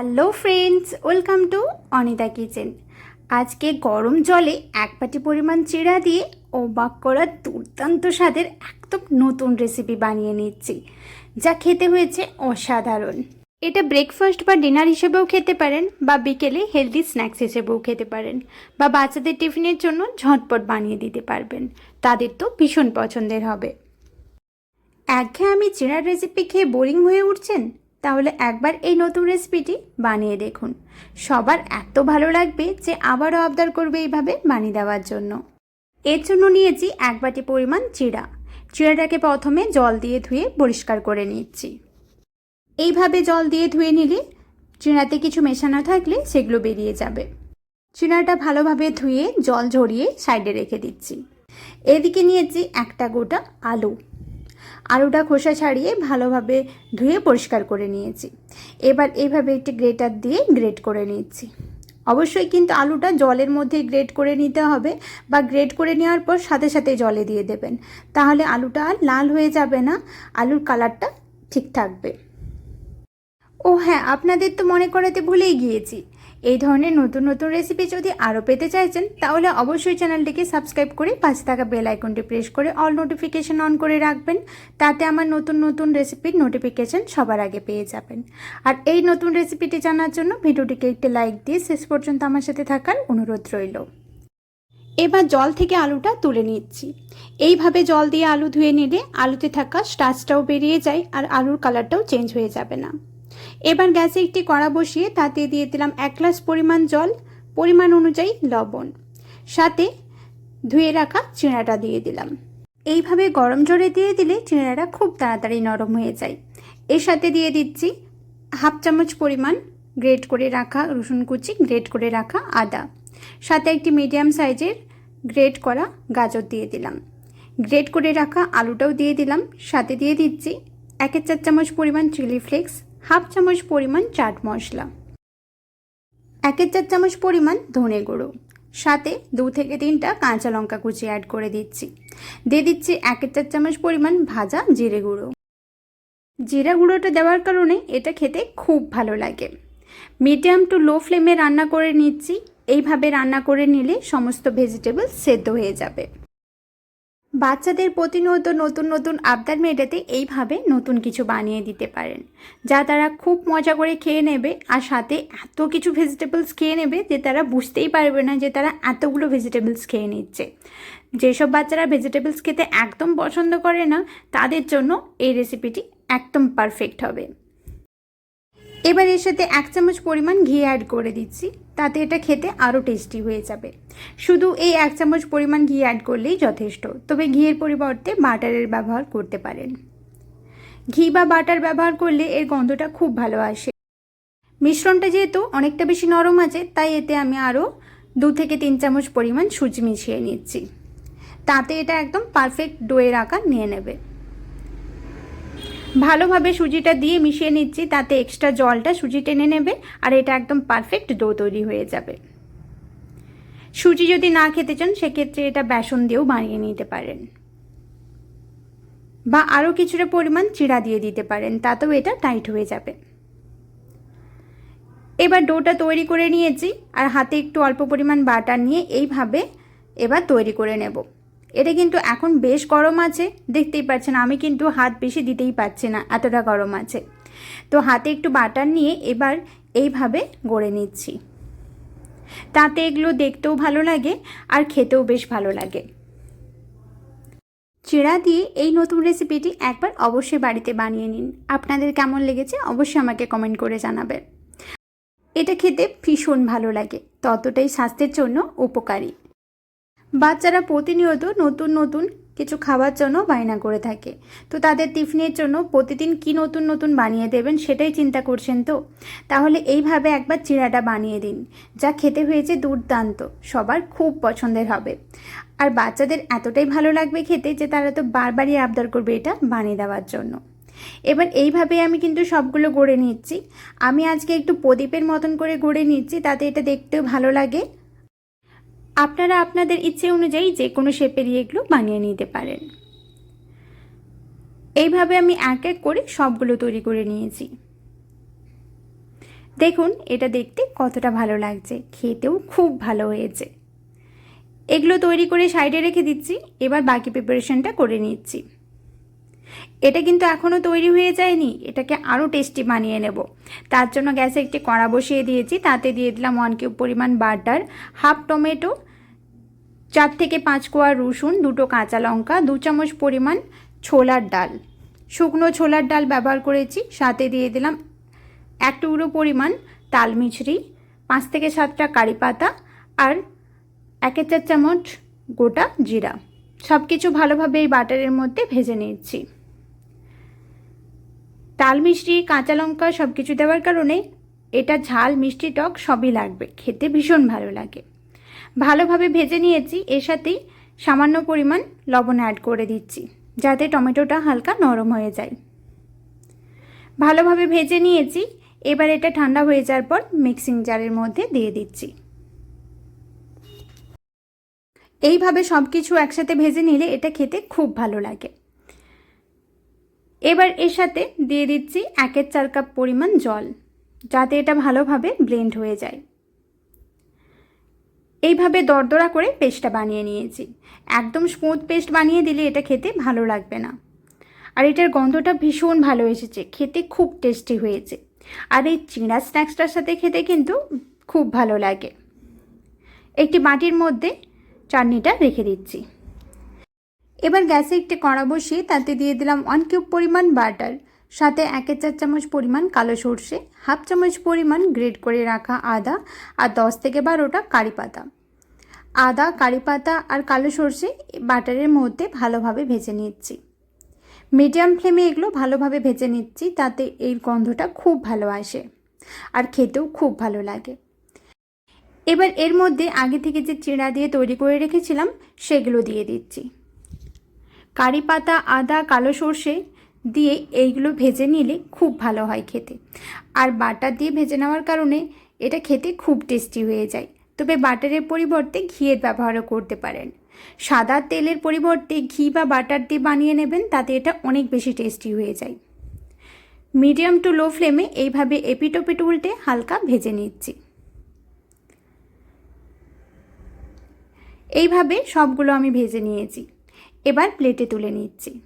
Hello friends, welcome to Anita kitchen. আজকে গরম জলে এক বাটি পরিমাণ চিড়া দিয়ে অবাক করার দুর্দান্ত স্বাদের একদম নতুন রেসিপি বানিয়ে নিচ্ছি, যা খেতে হয়েছে অসাধারণ। এটা ব্রেকফাস্ট বা ডিনার হিসেবেও খেতে পারেন বা বিকেলে হেলদি স্ন্যাক্স হিসেবেও খেতে পারেন বা বাচ্চাদের টিফিনের জন্য ঝটপট বানিয়ে দিতে পারবেন। তাদের তো ভীষণ পছন্দের হবে। একঘেয়ে আমি চিড়ার রেসিপি খেয়ে বোরিং হয়ে উঠছেন? তাহলে একবার এই নতুন রেসিপিটি বানিয়ে দেখুন। সবার এত ভালো লাগবে যে আবারও আবদার করবে এইভাবে বানিয়ে দেওয়ার জন্য। এর জন্য নিয়েছি এক বাটি পরিমাণ চিড়া চিড়াটাকে প্রথমে জল দিয়ে ধুয়ে পরিষ্কার করে নিচ্ছি। এইভাবে জল দিয়ে ধুয়ে নিলে চিড়াতে কিছু মেশানো থাকলে সেগুলো বেরিয়ে যাবে। চিড়াটা ভালোভাবে ধুয়ে জল ঝরিয়ে সাইডে রেখে দিচ্ছি। এদিকে নিয়েছি একটা গোটা আলু। আলুটা খোসা ছাড়িয়ে ভালোভাবে ধুয়ে পরিষ্কার করে নিয়েছি। এবার এইভাবে একটি গ্রেটার দিয়ে গ্রেট করে নিচ্ছি। অবশ্যই কিন্তু আলুটা জলের মধ্যে গ্রেট করে নিতে হবে বা গ্রেট করে নেওয়ার পর সাথে সাথে জলে দিয়ে দেবেন। তাহলে আলুটা আর লাল হয়ে যাবে না, আলুর কালারটা ঠিক থাকবে। ও হ্যাঁ আপনাদের তো মনে করাতে ভুলেই গিয়েছি। এই ধরনের নতুন নতুন রেসিপি যদি আরও পেতে চাইছেন, তাহলে অবশ্যই চ্যানেলটিকে সাবস্ক্রাইব করে পাশে থাকা বেল আইকনটি প্রেস করে অল নোটিফিকেশন অন করে রাখবেন, তাতে আমার নতুন নতুন রেসিপির নোটিফিকেশান সবার আগে পেয়ে যাবেন। আর এই নতুন রেসিপিটি জানার জন্য ভিডিওটিকে একটি লাইক দিয়ে শেষ পর্যন্ত আমার সাথে থাকার অনুরোধ রইল। এবার জল থেকে আলুটা তুলে নিচ্ছি। এইভাবে জল দিয়ে আলু ধুয়ে নিলে আলুতে থাকা স্টাচটাও বেরিয়ে যায় আর আলুর কালারটাও চেঞ্জ হয়ে যাবে না। এবার গ্যাসে একটি কড়া বসিয়ে তাতে দিয়ে দিলাম এক গ্লাস পরিমাণ জল, পরিমাণ অনুযায়ী লবণ। সাথে ধুয়ে রাখা চিঁড়াটা দিয়ে দিলাম। এইভাবে গরম জলে দিয়ে দিলে চিঁড়াটা খুব তাড়াতাড়ি নরম হয়ে যায়। এর সাথে দিয়ে দিচ্ছি হাফ চামচ পরিমাণ গ্রেট করে রাখা রসুন কুচি, গ্রেট করে রাখা আদা। সাথে একটি মিডিয়াম সাইজের গ্রেট করা গাজর দিয়ে দিলাম। গ্রেট করে রাখা আলুটাও দিয়ে দিলাম। সাথে দিয়ে দিচ্ছি একের চার চামচ পরিমাণ চিলি ফ্লেক্স হাফ চামচ পরিমাণ চাট মশলা। একের চার চামচ পরিমাণ ধনে গুঁড়ো। সাথে দু থেকে তিনটা কাঁচা লঙ্কা কুচি অ্যাড করে দিচ্ছি। দিয়ে দিচ্ছি একের চার চামচ পরিমাণ ভাজা জিরে গুঁড়ো। জিরা গুঁড়োটা দেওয়ার কারণে এটা খেতে খুব ভালো লাগে। মিডিয়াম টু লো ফ্লেমে রান্না করে নিচ্ছি। এইভাবে রান্না করে নিলে সমস্ত ভেজিটেবল সেদ্ধ হয়ে যাবে। বাচ্চাদের প্রতিনিয়ত নতুন নতুন আবদার মেটাতে এইভাবে নতুন কিছু বানিয়ে দিতে পারেন, যা তারা খুব মজা করে খেয়ে নেবে আর সাথে এত কিছু ভেজিটেবলস খেয়ে নেবে যে তারা বুঝতেই পারবে না যে তারা এতগুলো ভেজিটেবলস খেয়ে নিচ্ছে। যেসব বাচ্চারা ভেজিটেবলস খেতে একদম পছন্দ করে না, তাদের জন্য এই রেসিপিটি একদম পারফেক্ট হবে। এবার এর সাথে এক চামচ পরিমাণ ঘি অ্যাড করে দিচ্ছি। তাতে এটা খেতে আরও টেস্টি হয়ে যাবে। শুধু এই এক চামচ পরিমাণ ঘি অ্যাড করলেই যথেষ্ট, তবে ঘিয়ের পরিবর্তে বাটারের ব্যবহার করতে পারেন। ঘি বা বাটার ব্যবহার করলে এর গন্ধটা খুব ভালো আসে। মিশ্রণটা যেহেতু অনেকটা বেশি নরম আছে, তাই এতে আমি আরও দু থেকে তিন চামচ পরিমাণ সুজি মিশিয়ে নিচ্ছি। তাতে এটা একদম পারফেক্ট ডোয়ের আকার নিয়ে নেবে। ভালোভাবে সুজিটা দিয়ে মিশিয়ে নিচ্ছি, তাতে এক্সট্রা জলটা সুজি টেনে নেবে, আর এটা একদম পারফেক্ট ডো তৈরি হয়ে যাবে। সুজি যদি না খেতে চান, সেক্ষেত্রে এটা বেসন দিয়েও বানিয়ে নিতে পারেন। বা আরও কিছুটা পরিমাণ চিড়া দিয়ে দিতে পারেন, তাতেও এটা টাইট হয়ে যাবে। এবার ডোটা তৈরি করে নিয়েছি, আর হাতে একটু অল্প পরিমাণ বাটার নিয়ে এইভাবে এবার তৈরি করে নেব। এটা কিন্তু এখন বেশ গরম আছে, দেখতেই পাচ্ছেন। আমি কিন্তু হাত বেশি দিতেই পারছি না, এতটা গরম আছে। তো হাতে একটু বাটার নিয়ে এবার এইভাবে গড়ে নিচ্ছি। তাতে এগুলো দেখতেও ভালো লাগে আর খেতেও বেশ ভালো লাগে। চিড়া দিয়ে এই নতুন রেসিপিটি একবার অবশ্যই বাড়িতে বানিয়ে নিন। আপনাদের কেমন লেগেছে অবশ্যই আমাকে কমেন্ট করে জানাবেন। এটা খেতে ভীষণ ভালো লাগে, ততটাই স্বাস্থ্যের জন্য উপকারী। বাচ্চারা প্রতিনিয়ত নতুন নতুন কিছু খাবার জন্য বায়না করে থাকে। তো তাদের টিফিনের জন্য প্রতিদিন কি নতুন নতুন বানিয়ে দেবেন সেটাই চিন্তা করছেন তো? তাহলে এইভাবে একবার চিড়াটা বানিয়ে দিন, যা খেতে হয়েছে দুর্দান্ত, সবার খুব পছন্দের হবে। আর বাচ্চাদের এতটাই ভালো লাগবে খেতে যে তারা তো বারবারই আবদার করবে এটা বানিয়ে দেওয়ার জন্য। এবার এইভাবে আমি কিন্তু সবগুলো গড়ে নিচ্ছি। আমি আজকে একটু প্রদীপের মতন করে গড়ে নিচ্ছি, তাতে এটা দেখতেও ভালো লাগে। আপনারা আপনাদের ইচ্ছে অনুযায়ী যে কোনো শেপেরই এগুলো বানিয়ে নিতে পারেন। এইভাবে আমি এক এক করে সবগুলো তৈরি করে নিয়েছি। দেখুন, এটা দেখতে কতটা ভালো লাগছে। খেতেও খুব ভালো হয়েছে। এগুলো তৈরি করে সাইডে রেখে দিচ্ছি, এবার বাকি প্রিপারেশনটা করে নিচ্ছি। এটা কিন্তু এখনও তৈরি হয়ে যায়নি, এটাকে আরও টেস্টি বানিয়ে নেব। তার জন্য গ্যাসে একটি কড়া বসিয়ে দিয়েছি, তাতে দিয়ে দিলাম ওয়ান কিউব পরিমাণ বাটার হাফ টমেটো চার থেকে পাঁচ কোয়া রসুন, দুটো কাঁচা লঙ্কা, দু চামচ পরিমাণ ছোলার ডাল। শুকনো ছোলার ডাল ব্যবহার করেছি, সাথে দিয়ে দিলাম এক টুকরো পরিমাণ তাল মিছরি পাঁচ থেকে সাতটা কারি পাতা আর একের চার চামচ গোটা জিরা। সব কিছু ভালোভাবে এই বাটারের মধ্যে ভেজে নিচ্ছি তাল মিষ্টি কাঁচা লঙ্কা সব কিছু দেওয়ার কারণে এটা ঝাল, মিষ্টি টক সবই লাগবে, খেতে ভীষণ ভালো লাগে। ভালোভাবে ভেজে নিয়েছি, এর সাথেই সামান্য পরিমাণ লবণ অ্যাড করে দিচ্ছি, যাতে টমেটোটা হালকা নরম হয়ে যায়। ভালোভাবে ভেজে নিয়েছি, এবার এটা ঠান্ডা হয়ে যাওয়ার পর মিক্সিং জারের মধ্যে দিয়ে দিচ্ছি। এইভাবে সব কিছু একসাথে ভেজে নিলে এটা খেতে খুব ভালো লাগে। এবার এর সাথে দিয়ে দিচ্ছি একের চার কাপ পরিমাণ জল, যাতে এটা ভালোভাবে ব্লেন্ড হয়ে যায়। এইভাবে দরদরা করে পেস্টটা বানিয়ে নিয়েছি। একদম স্মুথ পেস্ট বানিয়ে দিলে এটা খেতে ভালো লাগবে না। আর এটার গন্ধটা ভীষণ ভালো এসেছে, খেতে খুব টেস্টি হয়েছে। আর এই চিঁড়া স্ন্যাক্সটার সাথে খেতে কিন্তু খুব ভালো লাগে। একটি বাটির মধ্যে চাটনিটা রেখে দিচ্ছি। এবার গ্যাসে একটি কড়া বসিয়ে তাতে দিয়ে দিলাম ওয়ান কিউব পরিমাণ বাটার সাথে একের চার চামচ পরিমাণ কালো সর্ষে, হাফ চামচ পরিমাণ গ্রেড করে রাখা আদা আর দশ থেকে বারোটা কারি পাতা। আদা, কারি পাতা আর কালো সর্ষে বাটারের মধ্যে ভালোভাবে ভেজে নিচ্ছি। মিডিয়াম ফ্লেমে এগুলো ভালোভাবে ভেজে নিচ্ছি তাতে এই গন্ধটা খুব ভালো আসে আর খেতেও খুব ভালো লাগে। এবার এর মধ্যে আগে থেকে যে চিড়া দিয়ে তৈরি করে রেখেছিলাম সেগুলো দিয়ে দিচ্ছি। কারি পাতা, আদা, কালো সর্ষে দিয়ে এইগুলো ভেজে নিলে খুব ভালো হয় খেতে। আর বাটার দিয়ে ভেজে নেওয়ার কারণে এটা খেতে খুব টেস্টি হয়ে যায়। তবে বাটারের পরিবর্তে ঘিয়ের ব্যবহারও করতে পারেন। সাদা তেলের পরিবর্তে ঘি বা বাটার দিয়ে বানিয়ে নেবেন, তাতে এটা অনেক বেশি টেস্টি হয়ে যায়। মিডিয়াম টু লো ফ্লেমে এইভাবে এপিটোপিট উল্টে হালকা ভেজে নিচ্ছি। এইভাবে সবগুলো আমি ভেজে নিয়েছি। এবার প্লেটে তুলে নিচ্ছি।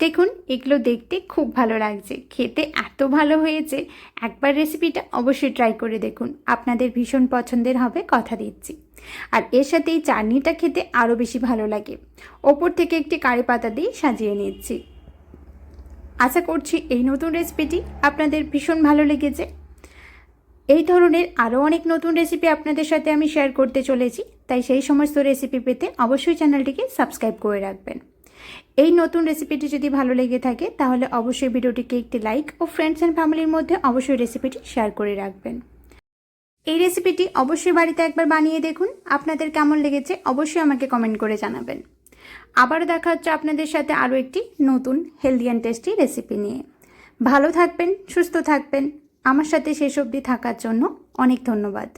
দেখুন, এগুলো দেখতে খুব ভালো লাগছে। খেতে এত ভালো হয়েছে। একবার রেসিপিটা অবশ্যই ট্রাই করে দেখুন। আপনাদের ভীষণ পছন্দের হবে কথা দিচ্ছি। আর এর সাথে এই চাটনিটা খেতে আরও বেশি ভালো লাগে। ওপর থেকে একটি কারি পাতা দিয়ে সাজিয়ে নিচ্ছি। আশা করছি এই নতুন রেসিপিটি আপনাদের ভীষণ ভালো লেগেছে। এই ধরনের আরও অনেক নতুন রেসিপি আপনাদের সাথে আমি শেয়ার করতে চলেছি। তাই সেই সমস্ত রেসিপি পেতে অবশ্যই চ্যানেলটিকে সাবস্ক্রাইব করে রাখবেন। এই নতুন রেসিপিটি যদি ভালো লেগে থাকে, তাহলে অবশ্যই ভিডিওটিকে একটি লাইক ও ফ্রেন্ডস অ্যান্ড ফ্যামিলির মধ্যে অবশ্যই রেসিপিটি শেয়ার করে রাখবেন। এই রেসিপিটি অবশ্যই বাড়িতে একবার বানিয়ে দেখুন, আপনাদের কেমন লেগেছে অবশ্যই আমাকে কমেন্ট করে জানাবেন। আবারও দেখা হচ্ছে আপনাদের সাথে আরও একটি নতুন হেলদি অ্যান্ড টেস্টি রেসিপি নিয়ে। ভালো থাকবেন, সুস্থ থাকবেন। আমার সাথে শেষ অবধি থাকার জন্য অনেক ধন্যবাদ।